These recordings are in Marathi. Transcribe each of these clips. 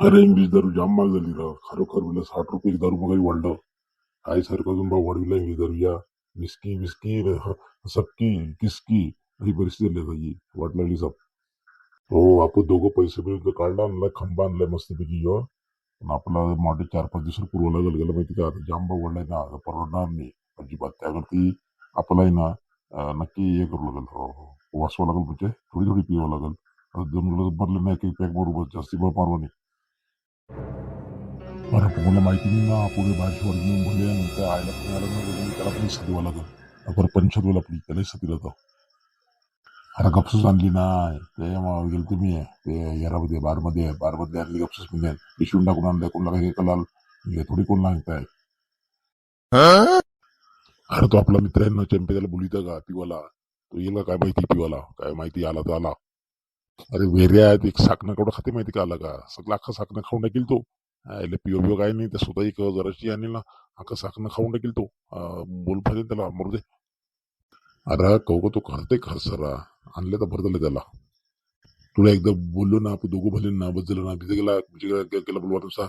अरे बीज दारू जाम महाग झाली राव खरोखर म्हणजे साठ रुपये दारू वगैरे वाढलं काय सारखं अजून भाऊ वाढविला मी दारू. या मिस्की विस्की र- सबकी किसकी अशी परिस्थिती झाली आता ही. वाट लागली सब हो आपण दोघं पैसे मिळून काढला आणलाय खंबा आणलाय मस्तपैकी यो. पण आपला मॉडेल चार पाच दिवस पुरवला गेलं गेलं माहिती का? आता जाम भाऊ वाढलाय ना आता परवडणार नाही. अजिबात. त्यावरती आपलाही ना नक्की हे करू लागेल. हो, हो. वाचवा लागेल म्हणजे थोडी थोडी पिवावं लागेल. दोन मुलं भरले नाही की पॅक बरोबर. जास्ती भर पारवा नाही. अरे कोणाला माहिती नाही ना. पुढे वर्ग येऊन बोलले नंतर आयला पण आलं ना त्याला पण हिस्सा द्यावा लागेल. बरं पंचायत बोला आपली त्याला हिस्सा दिला तो अरे गपसूस आणली नाही ते गेलो तुम्ही ते यारामध्ये बारमध्ये. बारमध्ये आणली गपसूस म्हणजे पिशवून टाकून आणलं. कोणाला काही कलाल? म्हणजे थोडी कोण लागताय अरे तो आपला मित्र आहे ना चेंपे त्याला बोलित का? पिवाला तो येईल का? काय माहिती? पिवाला काय माहिती? आला तर आला. अरे वेरे आहेत. एक साखणं केवढं खाते माहिती का आला का? सगळं अख्खं साखणं खाऊन टाकील तो. याला पिओ बिओ काय नाही. तर स्वतः एक जराशी आणली ना. अख्खं साखणं खाऊन टाकील तो. बोल पाहिजे त्याला मरू दे. अरे कौ तो करते खरसरा आणले तर भर दिलं त्याला. तुला एकदा बोललो ना आपण दोघं भले ना बदल ना तिथे गेला म्हणजे गेला बोलवा तुमचा.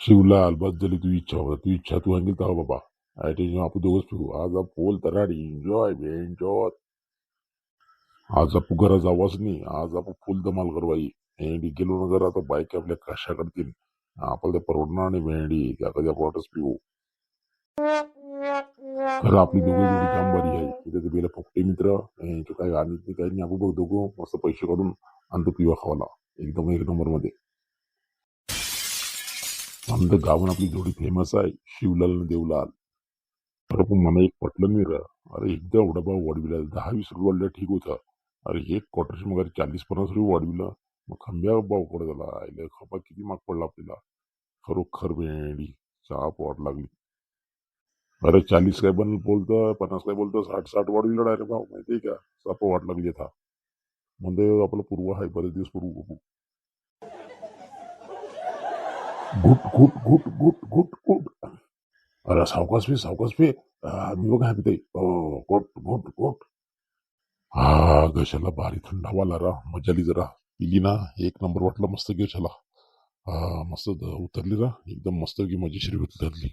शिवला बस झाली तुझी इच्छा होता तुझी इच्छा तू आणली तर बाबा. आय आपण दोघंच फिरू. आज बोल पोल तराडी. एन्जॉय एन्जॉय आज आपण घरा जावाच नाही. आज आपण फुल धमाल करवाई. मेहंडी गेलो ना घरात तर बाईक आपल्या कशा करतील? आपल्याला ते परवडणार नाही भेंडी त्या कधी आपण वाटच पिऊ हो. खरं आपली दोघं जोडी काम बरी आहे. तिथे ते गेले फुकटे मित्र. यांचे काही आणि ते काही नाही. आपण बघ दोघं मस्त पैसे काढून आणतो पिवा खावाला. एकदम एक नंबरमध्ये आमचं गावून आपली जोडी फेमस आहे. शिवलाल आणि देवलाल. अरे पण मला एक पटलं नाही रे. अरे एकदा एवढा भाव वाढविला. दहा वीस रुपये वाढल्या ठीक होतं. अरे हे क्वार्टरची मग चाळीस पन्नास रुपये वाढविला. मग खांब्या भाव पडत झाला. आयला खपा किती माग पडला आपल्याला? खरोखर भेंडी चहा वाढ लागली. अरे चाळीस काय पण बोलतं पन्नास काय बोलतं साठ साठ वाढविला डायरेक्ट भाव. माहितीये का? साप वाट लागली आता. म्हणजे आपला पूर्व आहे बरेच दिवस पूर्व बघू. घुट घुट घुट घुट घुट घुट. अरे सावकाश फे सावकाश फे मी बघा ते. घोट घुट घुट. हा घशाला भारी थंड हवा रा मजाली जरा. पिली ना. एक नंबर वाटला मस्त घशाला. हा मस्त द- उतरली ना एकदम मस्त की मजेशीर उतरली.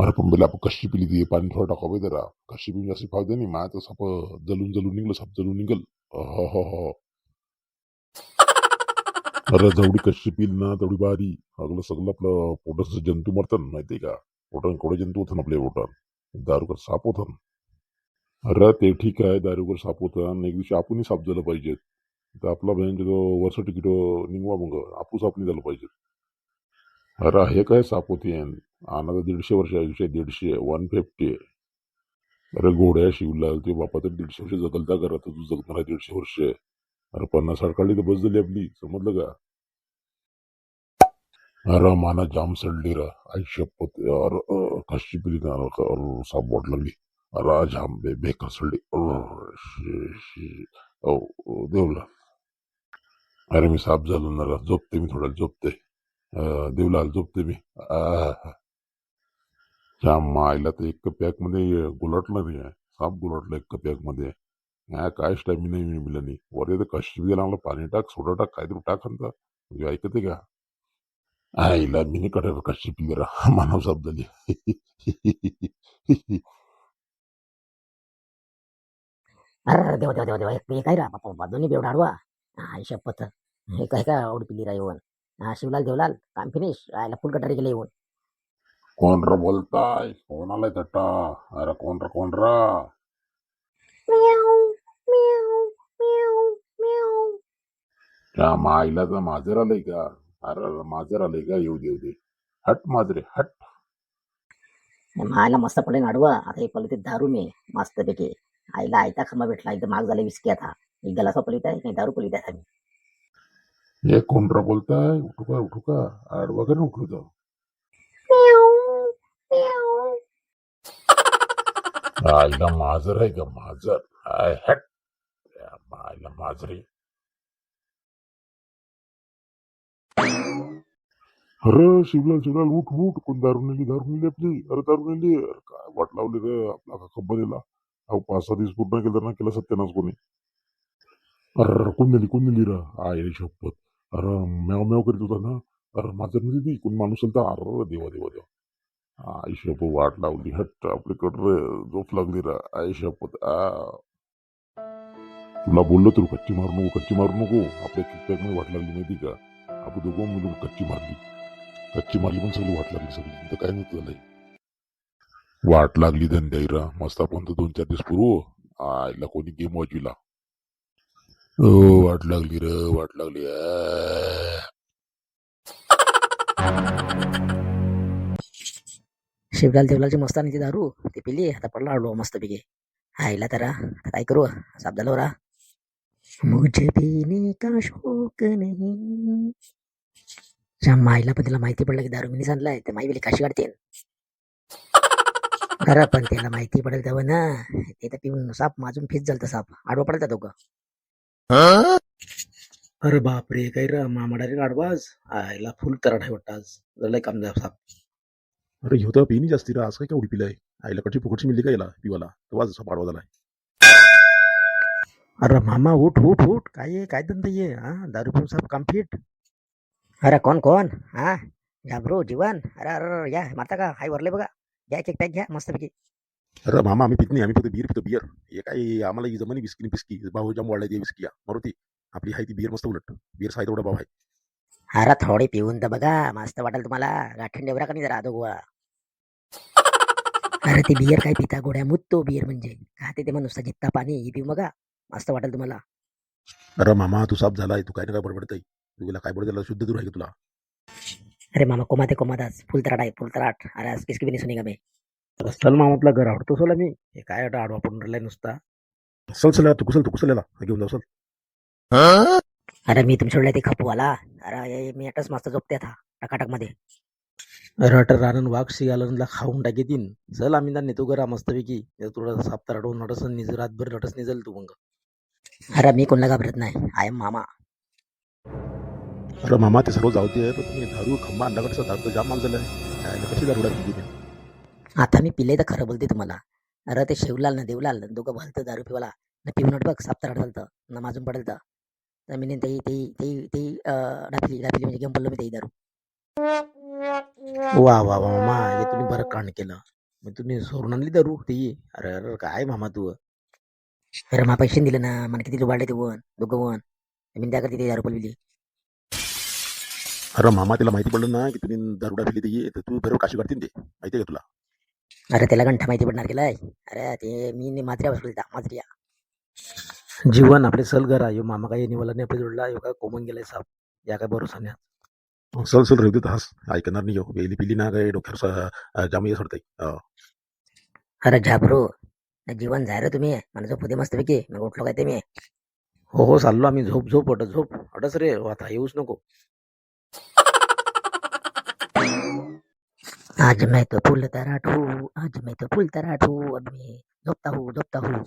अरे पण बेला आपण कशी पिली ती? पाणी थोडं टाकावं जरा. कशी पिऊन जास्त फायदे नाही माया तर साप जलून जलून निघलं साप जलून निघल. हो हो हो. अरे जेवढी कशी पिल ना. तेवढी भारी. अगलं सगळं आपलं पोटाचं जंतू मरतात माहितीये का? पोटात कोडे जंतू होतात आपल्या पोटात. दारूकर साप होतात. अरे ते ठीक आहे दारूवर साप होतं आणि एक दिवशी आपणही साप झालं पाहिजे. तर आपला बँक वर्ष तिकीट निघवा मग आपू साप नाही झालं पाहिजे. अरे हे काय साप होते आणा दीडशे वर्ष आयुष्य दीडशे वन फिफ्टी. अरे घोड्या शिवला ते बापा तर दीडशे वर्ष जगलता करा तर तू जगणार आहे दीडशे वर्ष. अरे पन्नास साठ काढली तर बस झाली आपली समजलं का? अरे माना जाम सडली रा. आई शपथ अरे कशी पिली ना साप वाट लागली अरे जाम बे बेकार सडली अरे, ओ देवला. अरे मी साप झालो ना रा. झोपते मी थोडा झोपते. अ, देवलाल झोपते मी. आह. त्या मायला तर एक पॅकमध्ये गुलाटलं नाही आहे साप गुलाटलं एक पॅकमध्ये. हा, काय स्टॅमिना नाही मिळाला नाही वर येतं कशी बी लागलं पाणी टाक सोडा टाक काहीतरी टाक अंता म्हणजे ऐकते का? आईला मी नाही कडे कशी पी मानव साप झाली. अरे देवा देवा देवा देवा हे काय रा बापा दोन्ही बेवडा आडवा आई शपथ हे काय काय आवड पिली रा येऊन हा शिवलाल देवलाल काम फिनिश आयला फुल कटारी गेले येऊन कोण र बोलताय कोण आलाय तट्टा अरे कोण र कोण र त्या माईला तर माजर आलंय का अरे माजर आलंय का येऊ दे येऊ दे हट माजरे हट मायला मस्त पडेल आडवा आता हे पलित दारू मी मस्त पैकी आईला आयता खंबा भेटला एकदम माग झाले विस्की आता. एक गलासा पलित आहे नाही दारू पलित आहे आम्ही हे कोण र बोलताय? उठू का उठू का? आडवा का उठू तर आईला माजर आहे का? माजर. आय हट. माईला माजरे अरे शिवलाल शिवलाल उठ उठ. कोण दारू नेली दारू नेली आपली? अरे दारू नेली. अरे काय वाट लावली रे? आपला का कंपनीला अहो पाच सहा दिवस पूर्ण केलं ना केलं सत्यानाच कोणी? अरे कोण दिली कोण दिली र आय शपथ. अरे म्याव म्याव करीत होता ना. अरे माझं नाही ती. कोण माणूस आलता अरे देवा देवा देवा. आई शपथ वाट लावली. हट्ट आपल्याकडे झोप लागली र. आई शपथ आ. तुला बोललो तर कच्ची मारू नको कच्ची मारू नको. आपल्या किकपॅकमध्ये वाट लागली माहिती का? आपण दोघं मिळून कच्ची मारली. कच्ची मारली पण सगळी वाट लागली सगळी. तर काय नाही झालंय वाट लागली धंद्याईरा मस्त आपण तर दोन चार दिवस पूर्व आईला कोणी गेम वाजविला. ओ वाट लागली र वाट लागली. शिवलाल देवलालची मस्त आणि ती दारू. ते पिली आता पडला आडलो मस्त पिके आईला तर आता काय करू? साप झालो रा मुझे पीने का शोक नाही? माईला पण तिला माहिती पडलं की दारू मिनी सांगलाय तर माई बिली काशी काढते अरे पण त्याला माहिती पडेल तेव्हा ना ते तर पिऊन साप माजून फीस झालं साप. आडवा पडता दोघं अरे बापरे काही रा मामाडारी आडवाज आईला फुल तराट आहे वाटतं आज. झालंय काम जा साप. अरे ह्यो तर पिनी जास्ती रा. असं काय केवढी पिलाय आईला कटची फुकटची मिळली का याला पिवाला? तेव्हा जसा पाडवा झालाय. अरे मामा उठ उठ उठ. काय आहे? काय धंदा ये हा? दारू पिऊन साप काम फिट अरे कोण कोण? हा? घाबरो जीवन? अरे अरे अरे, या मारता का? हाय वरले बघा. घ्या एक पॅक घ्या मस्त पैकी अरे मामा आम्ही पित नाही आम्ही फक्त बियर पितो बियर हे काय आम्हाला ही जमानी बिस्की बिस्की भाऊ जाम वाढलाय ते बिस्की मारुती आपली हाय ती बियर मस्त उलट. बियर साय तेवढा भाव आहे. अरे थोडी पिऊन तर बघा. मस्त वाटेल तुम्हाला. गाठण डेवरा का नाही जरा दोघा अरे ते बियर काय पिता गोड्या? मुततो बियर म्हणजे. खाते ते मग नुसता जित्ता पाणी ही पिऊ बघा. मस्त वाटेल तुम्हाला. अरे मामा तू साफ झालाय. तू काय ना काय बडबडतय. तुला काय बडबड शुद्ध दूर आहे का तुला? अरे मामा कोमाते कोमादास फुल तराट आहे फुल तराट अरे आज किसकी बिनी सुनी का मी चल मामातला घर आवडतो सोला मी हे काय आता आडवा पडून राहिलाय नुसता. चल चल तू कुसल तू कुसलेला घेऊन जाऊ चल. अरे मी तुमच्याकडे ते खपू आला. अरे हे मी आताच मस्त झोपते आता टकाटकमध्ये. रट रानन वाघ शिगाला खाऊन टाकेतीन चल आम्ही ना नेतो करा मस्तपैकी. तुला साप्ता रडवून नटस निज रातभर नटस निजल तू मग. अरे मी कोणाला घाबरत नाही. आय एम मामा. अरे मामा ते सर्व जाऊ दे पण तुम्ही दारू खंबा अंडाकडचा दारू जाम माग काय ना कशी दारू टाकली तुम्ही आता मी पिले तर खरं बोलते तुम्हाला. अरे ते शिवलाल ना देवलाल दोघं भलतं दारू पिवाला. ना पिऊन नट बघ साप्ता रड झालतं ना माझून पडेल तर मी ते ते ते ते डापिली डापिली म्हणजे घेऊन पडलो मी ते दारू. वा वा वा मामा हे तुम्ही बरं कांड केलं. मग तुम्ही सोडून आणली दारू ती? अरे अरे काय मामा तू? अरे मा पैसे दिले ना मला किती लुबाडले ते वन दोघं वन. मी त्या करते ते दारू पलविली. अरे मामा तिला माहिती पडलं ना की तुम्ही दारू टाकली ते ये तर तू बरोबर काशी काढतील ते. माहिती आहे का तुला? अरे त्याला गंठा माहिती पडणार केलाय. अरे ते मी नि मात्र्या बसलो मात्र्या जीवन आपले सल घर आहे. मामा काही निवाला नाही आपल्या जोडला यो काय कोमन गेलाय साप. या काय भरोसा नाही चल राहू दे हास. ऐकणार नाही हो वेली पिली ना काय डोक्यावर जाम सोडताय. अरे झाबरो जीवन जाय रे तुम्ही. मला झोपू दे मस्त पैकी मी उठलो काय ते मी. हो हो चाललो आम्ही. झोप झोप अट झोप. अटच रे आता येऊच नको. आज मैं तो फूल तराट हूँ आज मैं तो फूल तराट हूँ अब मैं झोपता हूँ झोपता हूँ।